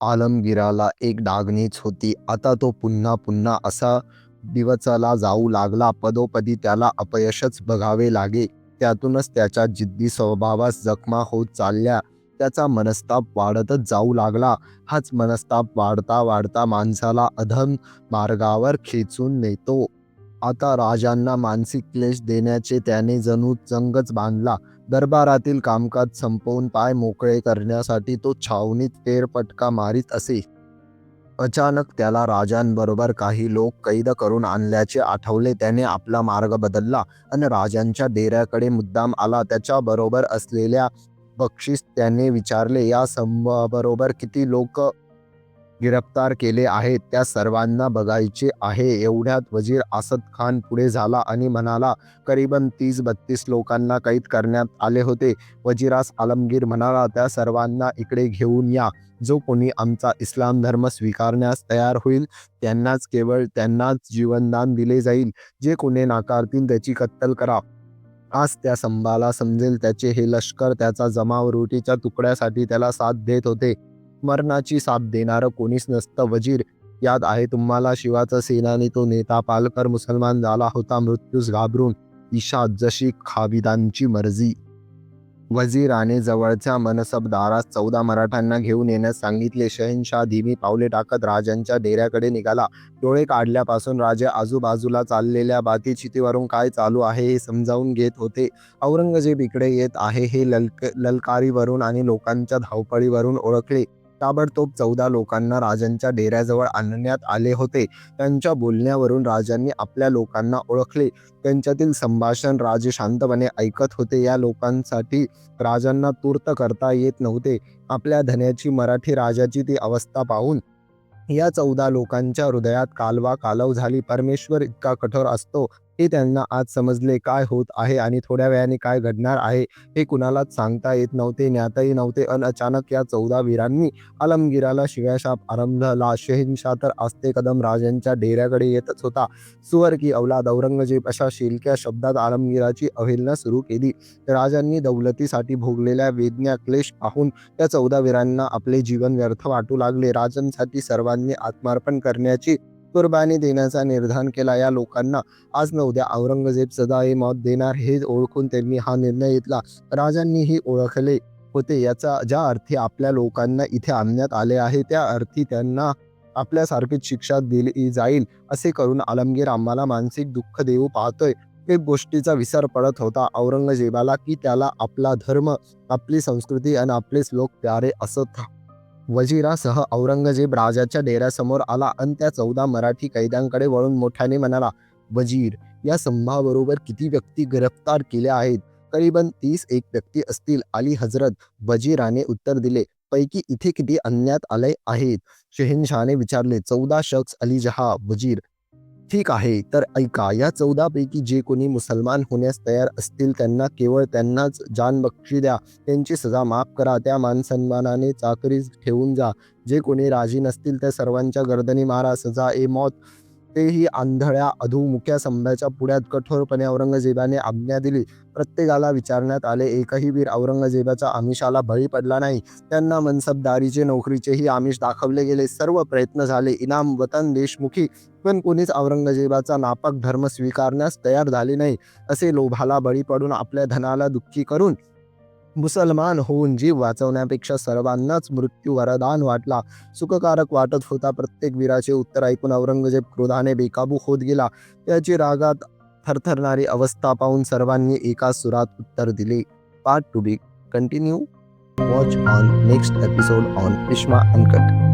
आलमगीराला एक डागणीच होती. आता तो पुन्हा पुन्हा असा दिवसाला जाऊ लागला. पदोपदी त्याला अपयशच बघावे लागे. त्यातूनच त्याच्या जिद्दी स्वभावास जखमा होत चालल्या. त्याचा मनस्ताप वाढतच जाऊ लागला. हाच मनस्ताप वाढता वाढता माणसाला अधम मार्गावर खेचून नेतो. आता राजांना मानसिक क्लेश देण्याचे त्याने जणू जंगच बांधला. दरबारातील कामकाज संपवून पाय मोकळे करण्यासाठी तो छावणीत फेरपटका मारीत असे. अचानक त्याला राजांबरोबर काही लोक कैद करून आणल्याचे आठवले. त्याने आपला मार्ग बदलला आणि राजांच्या डेऱ्याकडे मुद्दाम आला. त्याच्याबरोबर असलेल्या बक्षीस त्याने विचारले. या संभाबरोबर किती लोक गिरफ्तार केले आहेत त्या सर्वांना बघायचे आहे. एवढ्यात वजीर आसद खान पुढे झाला आणि म्हणाला करीबन तीस बत्तीस लोकांना कैद करण्यात आले होते. वजीरास आलमगीर म्हणाला त्या सर्वांना इकडे घेऊन या. जो कोणी आमचा इस्लाम धर्म स्वीकारण्यास तयार होईल त्यांनाच केवळ त्यांनाच जीवनदान दिले जाईल. जे कोणी नाकारतील त्याची कत्तल करा. आज त्या संभाला समजेल त्याचे हे लष्कर त्याचा जमाव रोटीच्या तुकड्यासाठी त्याला साथ देत होते. मरणाची साथ देणारं कोणीच नसतं. वजीर याद आहे तुम्हाला शिवाचा सेनानी तो नेता पालकर मुसलमान झाला होता मृत्यूस घाबरून. ईशा जशी खाविदांची मर्जी. वजीराने जवळच्या मनसबदारास चौदा मराठ्यांना घेऊन येण्यास सांगितले. शहनशाह धीमी पावले टाकत राजांच्या डेऱ्याकडे निघाला. डोळे काढल्यापासून राजे आजूबाजूला चाललेल्या बातचीतीवरून काय चालू आहे हे समजावून घेत होते. औरंगजेब इकडे येत आहे हे ललक ललकारीवरून आणि लोकांच्या धावपळीवरून ओळखले. ताबडतोब चौदा लोकांना राजांच्या डेऱ्याजवळ आणण्यात आले होते. त्यांच्या बोलण्यावरून राजांनी आपल्या लोकांना ओळखले. त्यांच्यातील संभाषण राजे शांतपणे ऐकत होते. या लोकांसाठी राजांना तूर्त करता येत नव्हते. आपल्या धन्याची मराठी राजाची ती अवस्था पाहून या चौदा लोकांच्या हृदयात कालवा कालव झाली. परमेश्वर इतका कठोर असतो हे त्यांना आज समजले. काय होत आहे आणि थोड्या वेळाने काय घडणार आहे हे कुणालाच सांगता येत नव्हते. ज्ञाताही नव्हते. अन अचानक या चौदा वीरांनी आलमगीराला शिव्याशाप आरंभला. शहेनशाह तर आस्ते कदम राजांच्या डेऱ्याकडे येतच होता. सुवर की अवलाद औरंगजेब अशा शिलक्या शब्दात आलमगीराची अवहेलना सुरू केली. राजांनी दौलतीसाठी भोगलेल्या वेदन्या क्लेश पाहून त्या चौदा वीरांना आपले जीवन व्यर्थ वाटू लागले. राजांसाठी सर्वांनी आत्मार्पण करण्याची कुर्बानी देण्याचा निर्धार केला. या लोकांना आज न उद्या औरंगजेब हे मौत देणार हे ओळखून त्यांनी हा निर्णय घेतला. राजांनीही ओळखले होते याचा ज्या अर्थी आपल्या लोकांना इथे आणण्यात आले आहे त्या अर्थी त्यांना आपल्यासारखीच शिक्षा दिली जाईल. असे करून आलमगीर आम्हाला मानसिक दुःख देऊ पाहतोय. एक गोष्टीचा विसर पडत होता औरंगजेबाला की त्याला आपला धर्म, आपली संस्कृती आणि आपलेच लोक प्यारे असत. वजीरासह औरंगजेब राजाच्या डेऱ्यासमोर आला आणि त्या चौदा मराठी कैद्यांकडे वळून मोठ्याने म्हणाला वजीर या संभाबरोबर किती व्यक्ती गिरफ्तार केल्या आहेत. करीबन तीस एक व्यक्ती असतील. आली हजरत वजीराने उत्तर दिले. पैकी इथे किती आणण्यात आले आहेत. शहेनशहाने विचारले. चौदा शख्स अली जहा वजीर ठीक आहे तर ऐका या चौदा पैकी जे कोणी मुसलमान होण्यास तयार असतील त्यांना केवळ त्यांनाच जान बक्षी द्या. त्यांची सजा माफ करा. त्या मानसन्मानाने चाकरीस ठेवून जा. जे कोणी राजी नसतील त्या सर्वांच्या गर्दनी मारा. सजा ए मौत तेही आंधळ्या अधोमुख्या संभाच्या पुढ्यात कठोरपणे औरंगजेबाने आज्ञा दिली. प्रत्येकाला विचारण्यात आले. एकही वीर औरंगजेबाच्या आमिषाला बळी पडला नाही. त्यांना मनसबदारीचे नोकरीचेही आमिष दाखवले गेले. सर्व प्रयत्न झाले. इनाम वतन देशमुखी पण कोणीच औरंगजेबाचा नापाक धर्म स्वीकारण्यास तयार झाले नाही. असे लोभाला बळी पडून आपल्या धनाला दुःखी करून मुसलमान होऊन जीव वाचवण्यापेक्षा सर्वांनाच मृत्यू वरदान वाटला. सुखकारक वाटत होता. प्रत्येक वीराचे उत्तर ऐकून औरंगजेब क्रोधाने बेकाबू होत गेला. त्याची रागात थरथरणारी अवस्था पाहून सर्वांनी एका सुरात उत्तर दिले. Part two be continued watch on next episode on इश्मा uncut